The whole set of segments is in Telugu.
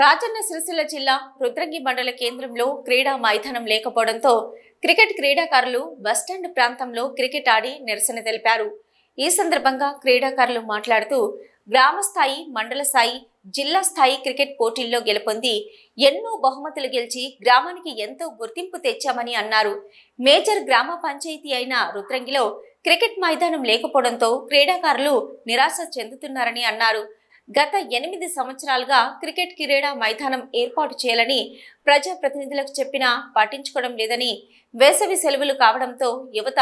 రాజన్న సిరిసిల్ల జిల్లా రుద్రంగి మండల కేంద్రంలో క్రీడా మైదానం లేకపోవడంతో క్రికెట్ క్రీడాకారులు బస్టాండ్ ప్రాంతంలో క్రికెట్ ఆడి నిరసన తెలిపారు. ఈ సందర్భంగా క్రీడాకారులు మాట్లాడుతూ గ్రామ స్థాయి మండల స్థాయి జిల్లా స్థాయి క్రికెట్ పోటీల్లో గెలుపొంది ఎన్నో బహుమతులు గెలిచి గ్రామానికి ఎంతో గుర్తింపు తెచ్చామని అన్నారు. మేజర్ గ్రామ పంచాయతీ అయిన రుద్రంగిలో క్రికెట్ మైదానం లేకపోవడంతో క్రీడాకారులు నిరాశ చెందుతున్నారని అన్నారు. గత ఎనిమిది సంవత్సరాలుగా క్రికెట్ క్రీడా మైదానం ఏర్పాటు చేయాలని ప్రజాప్రతినిధులకు చెప్పినా పట్టించుకోవడం లేదని వేసవి సెలవులు కావడంతో యువత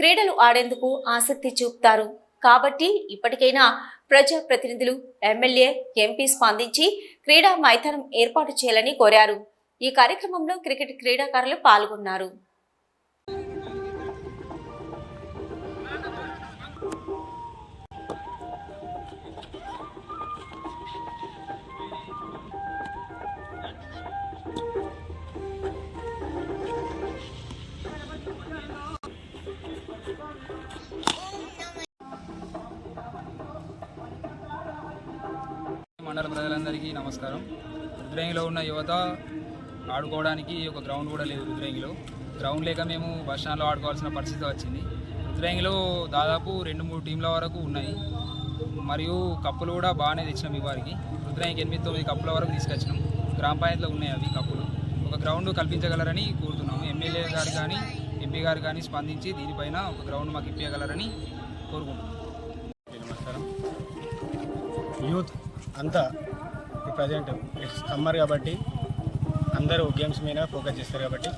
క్రీడలు ఆడేందుకు ఆసక్తి చూపుతారు. కాబట్టి ఇప్పటికైనా ప్రజాప్రతినిధులు ఎమ్మెల్యే ఎంపీ స్పందించి క్రీడా మైదానం ఏర్పాటు చేయాలని కోరారు. ఈ కార్యక్రమంలో క్రికెట్ క్రీడాకారులు పాల్గొన్నారు. మండల ప్రజలందరికీ నమస్కారం. రుద్రేంగిలో ఉన్న యువత ఆడుకోవడానికి ఒక గ్రౌండ్ కూడా లేదు రుద్రేంగిలో గ్రౌండ్ లేక మేము బస్ స్టాండ్లో ఆడుకోవాల్సిన పరిస్థితి వచ్చింది. రుద్రేంగిలో దాదాపు రెండు మూడు టీంల వరకు ఉన్నాయి. మరియు కప్పులు కూడా బాగానే తెచ్చినాం ఈ వారికి రుద్రేంగికి ఎనిమిది తొమ్మిది కప్పుల వరకు తీసుకొచ్చినాం. గ్రామ పంచాయతీలో ఉన్నాయి అవి కప్పులు. ఒక గ్రౌండ్ కల్పించగలరని కోరుతున్నాము. ఎమ్మెల్యే గారు కానీ ఎంపీ గారు కానీ స్పందించి దీనిపైన ఒక గ్రౌండ్ మాకు ఇప్పించగలరని కోరుకుంటున్నాం. నమస్కారం. యూత్ అంతా ప్రజెంట్ ఇట్స్ సమ్మర్ కాబట్టి అందరూ గేమ్స్ మీద ఫోకస్ చేస్తారు కాబట్టి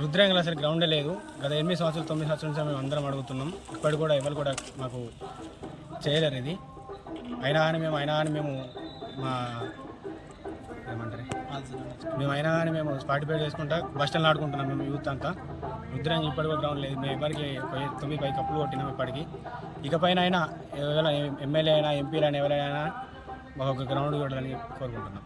రుద్రంగిలో అసలు గ్రౌండే లేదు. గత ఎనిమిది సంవత్సరాలు తొమ్మిది సంవత్సరాల నుంచి మేము అందరం అడుగుతున్నాం. ఇప్పటి కూడా ఎవరు కూడా మాకు చేయలేరు ఇది. అయినా కానీ మేము అయినా కానీ మేము మా ఏమంటారు? మేము అయినా కానీ మేము పార్టిసిపేట్ చేసుకుంటా బస్ స్టాండ్లో ఆడుకుంటున్నాం మేము యూత్ అంతా. రుద్రంగి ఇప్పటి కూడా గ్రౌండ్ లేదు. మేము ఎవరికి తొమ్మిది పై కప్పులు కొట్టినాం ఇప్పటికి. ఇకపైన అయినా ఎవరైనా ఎమ్మెల్యే అయినా ఎంపీలు అయినా ఎవరైనా ఒక గ్రౌండ్ చూడాలని కోరుకుంటున్నాం.